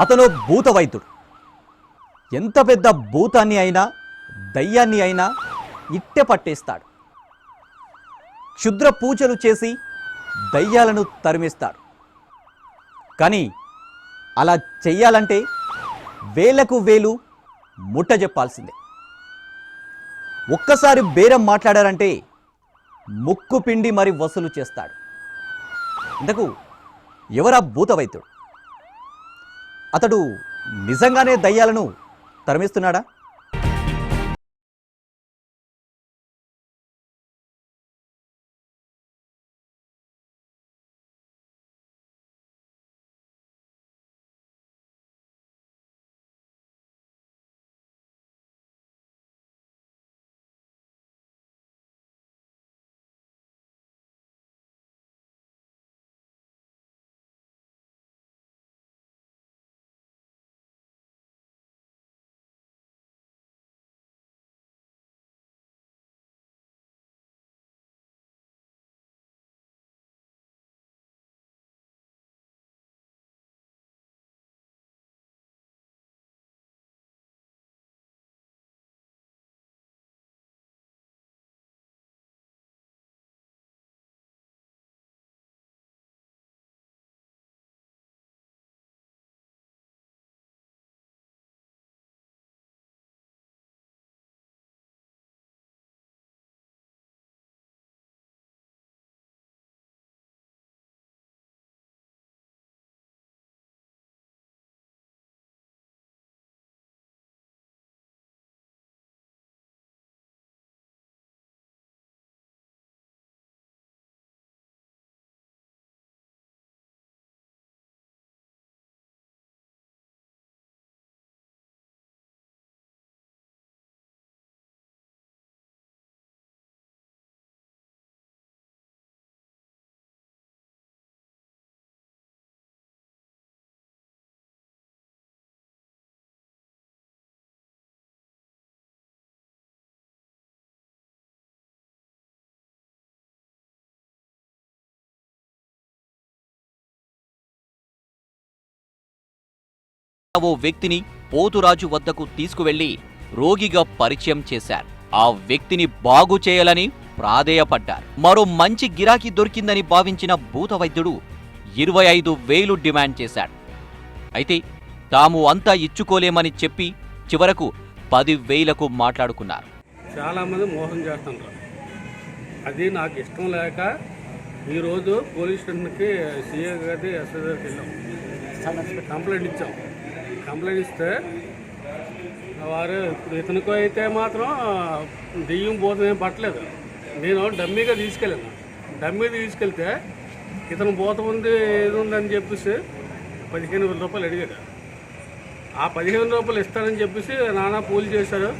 అతను భూత వైద్యుడు ఎంత పెద్ద భూతాన్ని అయినా దయ్యాన్ని అయినా ఇట్టె పట్టేస్తాడు. క్షుద్ర పూజలు చేసి దయ్యాలను తరిమేస్తాడు. కానీ అలా చెయ్యాలంటే వేలకు వేలు ముట్ట చెప్పాల్సిందే. ఒక్కసారి బేరం మాట్లాడారంటే ముక్కు పిండి మరి వసూలు చేస్తాడు. ఇంతకు ఎవరా భూత వైద్యుడు అతడు నిజంగానే దయ్యాలను తరమిస్తున్నాడా? ఓ వ్యక్తిని పోతురాజు వద్దకు తీసుకువెళ్ళి రోగిగా పరిచయం చేశారు. ఆ వ్యక్తిని బాగు చేయాలని ప్రాధేయపడ్డారు. మరో మంచి గిరాకీ దొరికిందని భావించిన భూత వైద్యుడు ఇరవై ఐదు వేలు డిమాండ్ చేశాడు. అయితే తాము అంతా ఇచ్చుకోలేమని చెప్పి చివరకు పది వేలకు మాట్లాడుకున్నారు. చాలామంది మోసం చేస్తుంటారు అది నాకు ఇష్టం లేక ఈరోజు పోలీస్ స్టేషన్కి సీఏ గారి ఎస్ఐ గారికి వెళ్ళాం. కంప్లైంట్ ఇచ్చాం. కంప్లైంట్ ఇస్తే వారు ఇప్పుడు ఇతనికో అయితే మాత్రం దెయ్యం పోతం ఏం పట్టలేదు. నేను డమ్మీగా తీసుకెళ్ళాను. డమ్మీ తీసుకెళ్తే ఇతను పోత ఉంది ఏది ఉందని చెప్పేసి పదిహేను వేల రూపాయలు అడిగాడు. ఆ పదిహేను రూపాయలు ఇస్తానని చెప్పేసి నానా పూలు చేశారు.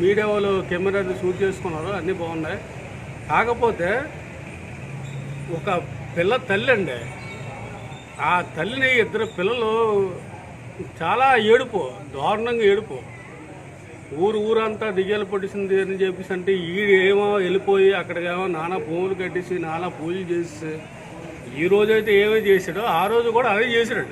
మీడియా వాళ్ళు కెమెరా షూట్ చేసుకున్నారు అన్నీ బాగున్నాయి. కాకపోతే ఒక పిల్ల తల్లి అండి. ఆ తల్లిని ఇద్దరు పిల్లలు చాలా ఏడుపు దారుణంగా ఏడుపు. ఊరు ఊరంతా దిగేలు పట్టించింది అని చెప్పేసి అంటే ఈడేమో వెళ్ళిపోయి అక్కడికేమో నానా భూములు కట్టేసి నానా పూజలు చేసి ఈ రోజైతే ఏమీ చేశాడో ఆ రోజు కూడా అదే చేశాడు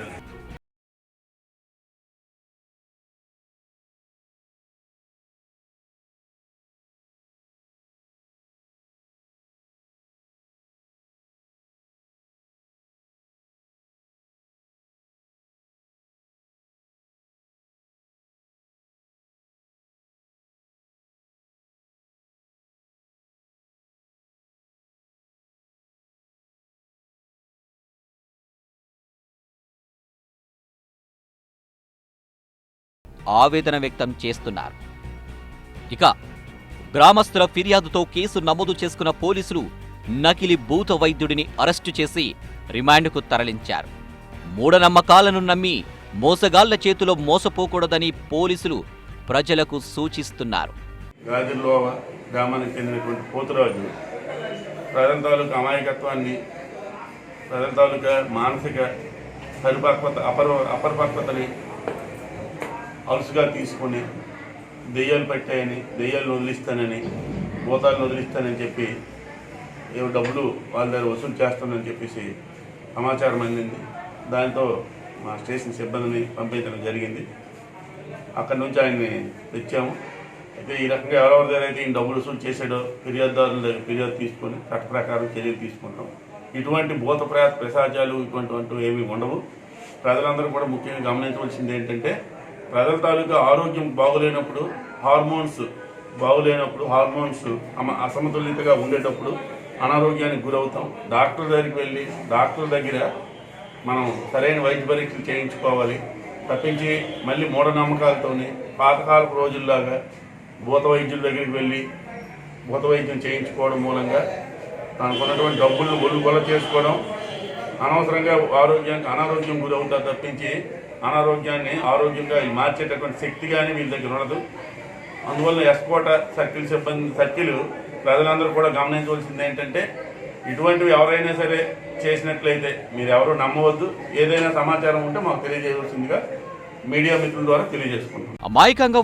ఆవేదన వ్యక్తం చేస్తున్నారు. ఇక గ్రామస్తుల ఫిర్యాదుతో కేసు నమోదు చేసుకున్న పోలీసులు నకిలీ భూత వైద్యుడిని అరెస్టు చేసి రిమాండ్కు తరలించారు. మూఢనమ్మకాలను నమ్మి మోసగాళ్ళ చేతిలో మోసపోకూడదని పోలీసులు ప్రజలకు సూచిస్తున్నారు. గ్రామానికి చెందినటువంటి పోతురాజు ప్రజల అమాయకత్వాన్ని ప్రజల తాలూకా మానసిక పరిపక్వత అపర అపరిపక్వతని అలుసుగా తీసుకొని దెయ్యాలు పెట్టాయని దెయ్యాలను వదిలిస్తానని భూతాలను వదిలిస్తానని చెప్పి ఏవో డబ్బులు వాళ్ళ దగ్గర వసూలు చేస్తానని చెప్పేసి సమాచారం అందింది. దాంతో మా స్టేషన్ సిబ్బందిని పంపించడం జరిగింది. అక్కడి నుంచి ఆయన్ని తెచ్చాము. అయితే ఈ రకంగా ఎవరెవరి దగ్గర అయితే ఈ డబ్బులు వసూలు చేశాడో ఫిర్యాదుదారుల దగ్గర ఫిర్యాదు తీసుకొని చట్ట ప్రకారం చర్యలు తీసుకుంటాం. ఇటువంటి భూత ప్రేత ప్రసాదాలు ఇటువంటి ఏమీ ఉండవు. ప్రజలందరూ కూడా ముఖ్యంగా గమనించవలసింది ఏంటంటే ప్రజల తాలూకా ఆరోగ్యం బాగులేనప్పుడు హార్మోన్స్ బాగులేనప్పుడు హార్మోన్స్ అసమతుల్యతగా ఉండేటప్పుడు అనారోగ్యానికి గురవుతాం. డాక్టర్ దగ్గరికి వెళ్ళి డాక్టర్ దగ్గర మనం సరైన వైద్య పరీక్షలు చేయించుకోవాలి. తప్పించి మళ్ళీ మూఢనమ్మకాలతోని పాతకాలపు రోజుల్లాగా భూత వైద్యుల దగ్గరికి వెళ్ళి భూత వైద్యం చేయించుకోవడం మూలంగా తనకు ఉన్నటువంటి డబ్బులను ఒళ్ళు చేసుకోవడం అనవసరంగా ఆరోగ్యానికి అనారోగ్యం గురవుతా తప్పించి అనారోగ్యాన్ని ఆరోగ్యంగా మార్చేటటువంటి శక్తి కానీ వీళ్ళ దగ్గర ఉండదు. అందువల్ల ఎస్కోట సర్కిల్ సిబ్బంది సర్కిల్ ప్రజలందరూ కూడా గమనించవలసింది ఏంటంటే ఇటువంటివి ఎవరైనా సరే చేసినట్లయితే మీరు ఎవరు నమ్మవద్దు. ఏదైనా సమాచారం ఉంటే మాకు తెలియజేయవలసిందిగా మీడియా మిత్రుల ద్వారా తెలియజేసుకుంటాం అమాయకంగా